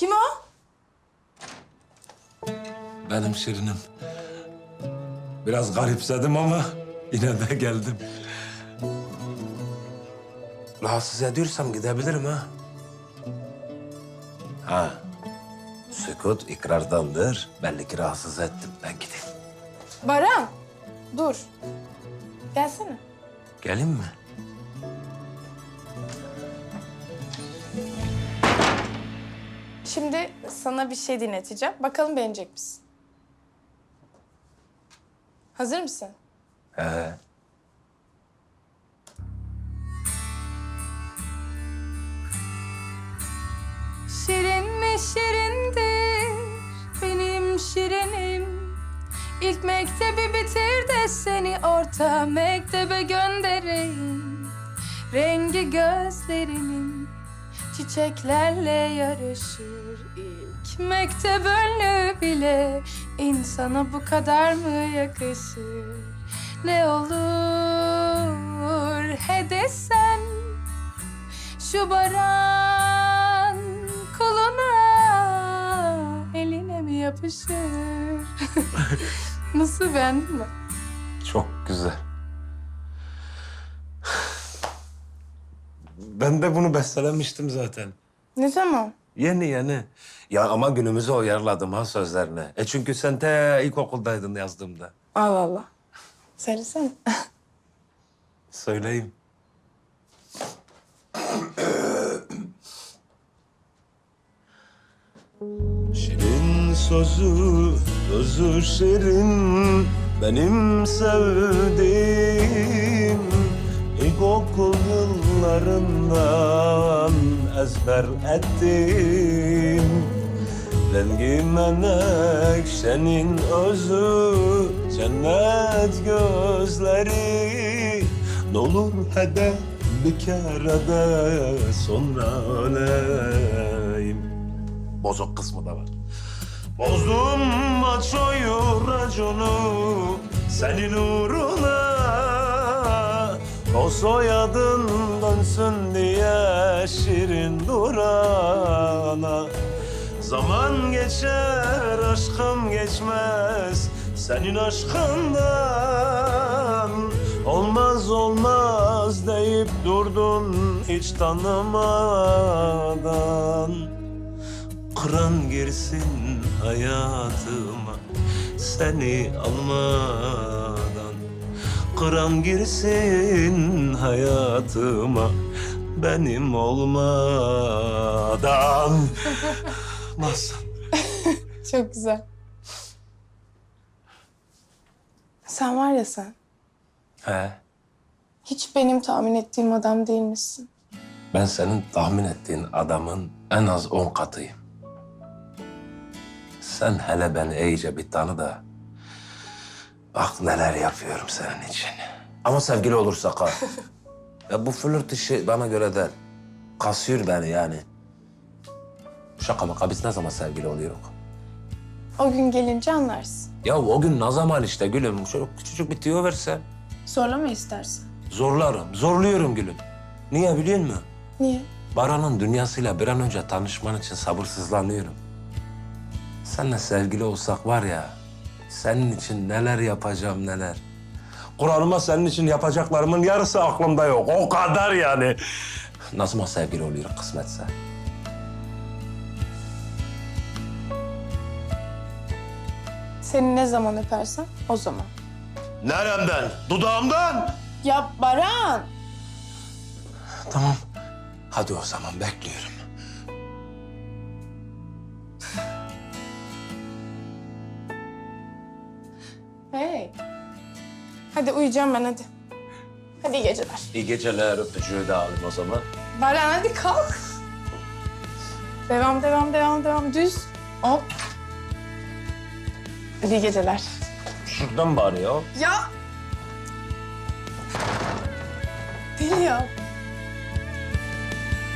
Kim o? Benim Şirinim. Biraz garipsedim ama yine de geldim. Rahatsız ediyorsam gidebilirim ha. Ha. Sükut ikrardandır. Belli ki rahatsız ettim. Ben gideyim. Baran. Dur. Gelsene. Gelin mi? Şimdi sana bir şey dinleteceğim. Bakalım beğenecek misin? Hazır mısın? He. Şirin mi şirindir benim şirinim İlk mektebi bitir de seni orta mektebe göndereyim Rengi gözlerinin çiçeklerle yarışır İlk mektep bile insana bu kadar mı yakışır? Ne olur he desen şu baran koluna eline mi yapışır? Nasıl beğendin mi? Çok güzel. Ben de bunu bestelemiştim zaten. Ne zaman? Yeni yeni. Ya ama günümüzü uyarladım ha sözlerine. E çünkü sen te ilkokuldaydın yazdığımda. Allah Allah. Söylesene. Söyleyeyim. Şirin sözü, sözü şirin Benim sevdiğim yıllarından ezber ettim Rengi menekşenin özü Cennet gözleri. N'olur hede bir kere de sonra öleyim. Bozuk kısmı da var. Bozdum maçoyu raconu senin uğruna O soyadın dönsün diye şirin durana. Zaman geçer aşkım geçmez senin aşkından. Olmaz olmaz deyip durdun hiç tanımadan. Kıran girsin hayatıma seni almadan Kıran girsin hayatıma benim olmadan Nasıl? Çok güzel. Sen var ya sen, He, hiç benim tahmin ettiğim adam değilmişsin. ben senin tahmin ettiğin adamın en az on katıyım. Sen hele beni iyice bir tanı da bak neler yapıyorum senin için. Ama sevgili olursak ha. ya bu flört işi bana göre değil. Kasıyor beni yani. Şaka maka biz ne zaman sevgili oluyoruz? O gün gelince anlarsın. Ya o gün ne zaman işte gülüm? Şöyle küçücük bir tüyo versen. Zorlama istersen. Zorlarım, zorluyorum gülüm. Niye biliyor musun? Niye? Baran'ın dünyasıyla bir an önce tanışman için sabırsızlanıyorum. Seninle sevgili olsak var ya, senin için neler yapacağım neler. Kur'an'ıma senin için yapacaklarımın yarısı aklımda yok. O kadar yani. Ne zaman sevgili oluyor kısmetse. Seni ne zaman öpersem o zaman. Neremden? Dudağımdan. Ya Baran! Tamam. Hadi o zaman bekliyorum. Hey. Hadi uyuyacağım ben hadi. Hadi iyi geceler. İyi geceler öpücüğü de alayım o zaman. Baran hadi kalk. Devam, devam, devam, devam. Düz. Hop. Hadi iyi geceler. Şuradan bari ya. Ya! Deli ya.